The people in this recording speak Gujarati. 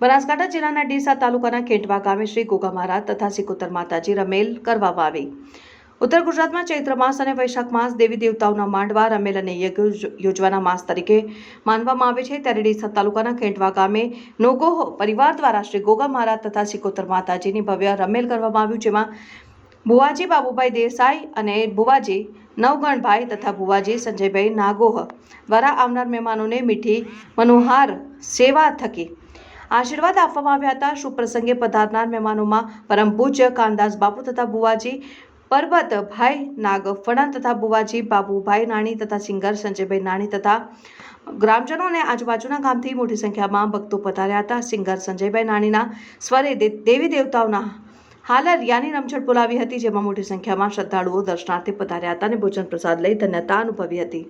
બનાસકાંઠા જિલ્લાના ડીસા તાલુકાના ખેટવા ગામે શ્રી ગોગા મહારાજ તથા સિકોતર માતાજી રમેલ કરવામાં આવી. ઉત્તર ગુજરાતમાં ચૈત્ર માસ અને વૈશાખ માસ દેવી દેવતાઓના માંડવા, રમેલ અને યજ્ઞ યોજવાના માસ તરીકે માનવામાં આવે છે. ત્યારે ડીસા તાલુકાના ખેંટવા ગામે નોગોહો પરિવાર દ્વારા શ્રી ગોગા મહારાજ તથા સિકોતર માતાજીની ભવ્ય રમેલ કરવામાં આવ્યું, જેમાં ભુવાજી બાબુભાઈ દેસાઈ અને ભુવાજી નવગણભાઈ તથા ભુવાજી સંજયભાઈ નાગોહ દ્વારા આવનાર મહેમાનોને મીઠી મનોહાર સેવા થકી આશીર્વાદ આપવામાં આવ્યા હતા. શુભ પ્રસંગે પધારનાર મહેમાનોમાં પરમ પૂજ્ય કાનદાસ બાપુ તથા ભુવાજી પરબતભાઈ નાગફણા તથા ભુવાજી બાબુભાઈ નાણી તથા સિંગર સંજયભાઈ નાણી તથા ગ્રામજનો અને આજુબાજુના ગામથી મોટી સંખ્યામાં ભક્તો પધાર્યા હતા. સિંગર સંજયભાઈ નાણીના સ્વરે દેવી દેવતાઓના હાલર યાની રમઝટ બોલાવી હતી, જેમાં મોટી સંખ્યામાં શ્રદ્ધાળુઓ દર્શનાર્થે પધાર્યા હતા અને ભોજન પ્રસાદ લઈ ધન્યતા અનુભવી હતી.